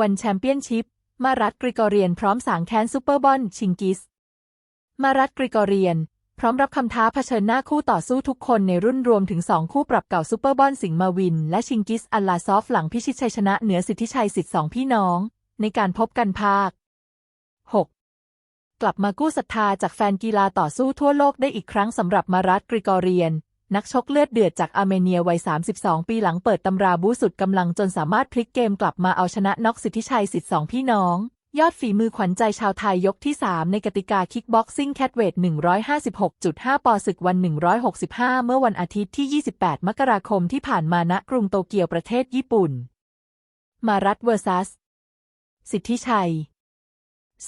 วันแชมเปี้ยนชิพ มารัตกริกอเรียนพร้อมสางแค้นซูเปอร์บอลชิงกิส มารัตกริกอเรียน พร้อมรับคำท้าเผชิญหน้าคู่ต่อสู้ทุกคนในรุ่นรวมถึง2คู่ปรับเก่าซูเปอร์บอลสิงห์มาวิน และชิงกิสอัลลาซอฟหลังพิชิตชัยชนะเหนือสิทธิชัยสิทธิ์สองพี่น้อง ในการพบกันภาค 6 กลับมากู้ศรัทธาจากแฟนกีฬาต่อสู้ทั่วโลกได้อีกครั้งสำหรับมารัตกริกอเรียน นักชกเลือดเดือดจากอาร์เมเนียวัย 32 ปีหลังเปิดตำราบูสุดกำลังจนสามารถพลิกเกมกลับมาเอาชนะน็อกสิทธิชัยสิทธิสองพี่น้อง ยอดฝีมือขวัญใจชาวไทยยกที่ 3 ในกติกาคิกบ็อกซิ่งแคทเวท 156.5 ปอนด์ศึกวัน 165 เมื่อวันอาทิตย์ที่ 28 มกราคมที่ผ่านมาณกรุงโตเกียวประเทศญี่ปุ่น มารัตเวอร์ซัส สิทธิชัย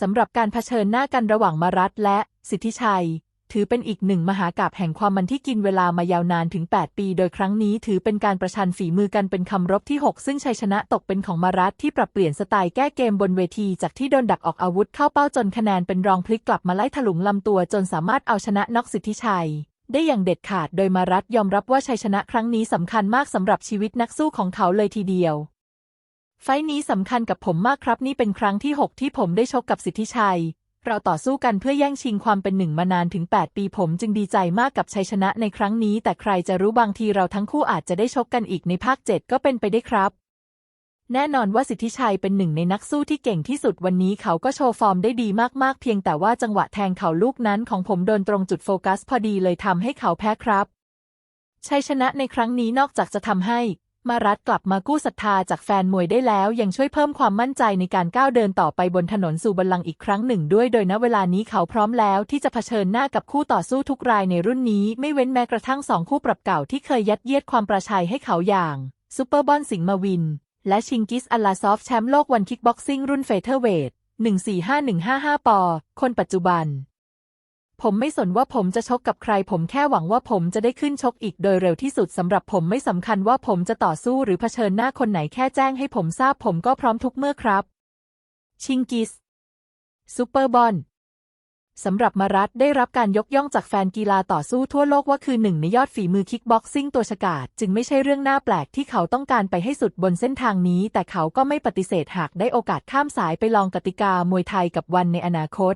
สำหรับการเผชิญหน้ากันระหว่างมารัตและ สิทธิชัย ถือเป็นอีกหนึ่งมหากาบแห่งความมันที่กินเวลามายาวนานถึง 8 ปี โดยครั้งนี้ถือเป็นการประชันฝีมือกันเป็นคำรบที่ 6 ซึ่งชัยชนะตกเป็นของมารัตที่ปรับเปลี่ยนสไตล์แก้เกมบนเวที จากที่โดนดักออกอาวุธเข้าเป้าจนคะแนนเป็นรองพลิกกลับมาไล่ถลุงลำตัวจนสามารถเอาชนะน็อกสิทธิชัย ได้อย่างเด็ดขาด โดยมารัตยอมรับว่าชัยชนะครั้งนี้สำคัญมากสำหรับชีวิตนักสู้ของเขาเลยทีเดียวไฟท์นี้สำคัญกับผมมากครับนี่เป็นครั้งที่ 6 ที่ผมได้ชกกับสิทธิชัย เราต่อสู้กันเพื่อแย่งชิงความเป็นหนึ่งมานานถึง 8 ปีผมจึงดีใจมากกับชัยชนะในครั้งนี้ แต่ใครจะรู้บางทีเราทั้งคู่อาจจะได้ชกกันอีกในภาค 7 ก็เป็นไปได้ครับ แน่นอนว่าสิทธิชัยเป็นหนึ่งในนักสู้ที่เก่งที่สุดวันนี้เขาก็โชว์ฟอร์มได้ดีมากๆ เพียงแต่ว่าจังหวะแทงเข่าลูกนั้นของผมโดนตรงจุดโฟกัส พอดีเลยทำให้เขาแพ้ครับชัยชนะในครั้งนี้นอกจากจะทำให้ มารัตกลับมากู้ศรัทธาจากแฟนมวยได้แล้วยังช่วยเพิ่มความมั่นใจในการก้าวเดินต่อไปบนถนนสู่บัลลังก์อีกครั้งหนึ่งด้วยโดยณเวลานี้เขาพร้อมแล้วที่จะเผชิญหน้ากับคู่ต่อสู้ทุกรายในรุ่นนี้ไม่เว้นแม้กระทั่งสองคู่ปรับเก่าที่เคยยัดเยียดความประชัยให้เขาอย่างซูเปอร์บอลสิงห์มาวิน และชิงกิสอัลลาซอฟแชมป์โลกวันคิกบ็อกซิ่งรุ่นเฟเธอร์เวท 145155 ปอ คนปัจจุบัน ผมไม่สนว่าผมจะชกกับใคร ผมแค่หวังว่าผมจะได้ขึ้นชกอีกโดยเร็วที่สุดสำหรับผมไม่สำคัญว่าผมจะต่อสู้หรือเผชิญหน้าคนไหนแค่แจ้งให้ผมทราบผมก็พร้อมทุกเมื่อครับ ชิงกิสซูเปอร์บอลสำหรับมารัตได้รับการยกย่องจากแฟนกีฬาต่อสู้ทั่วโลกว่าคือหนึ่งในยอดฝีมือคิกบ็อกซิ่งตัวฉกาจจึงไม่ใช่เรื่องน่าแปลกที่เขาต้องการไปให้สุดบนเส้นทางนี้ แต่เขาก็ไม่ปฏิเสธหากได้โอกาสข้ามสายไปลองกติกามวยไทยกับวันในอนาคต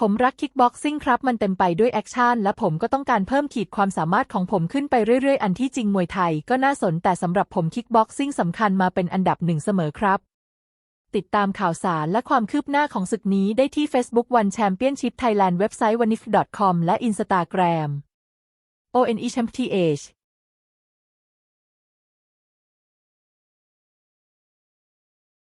ผมรักคิกบ็อกซิ่งครับมันเต็มไปด้วยแอคชั่นและผมก็ต้องการเพิ่มขีดความสามารถของผมขึ้นไปเรื่อยๆ อันที่จริงมวยไทยก็น่าสนแต่สำหรับผมคิกบ็อกซิ่งสำคัญมาเป็นอันดับหนึ่งเสมอครับ ติดตามข่าวสารและความคืบหน้าของศึกนี้ได้ที่ Facebook One Championship Thailand เว็บไซต์ wanif.com และ Instagram ONE Champion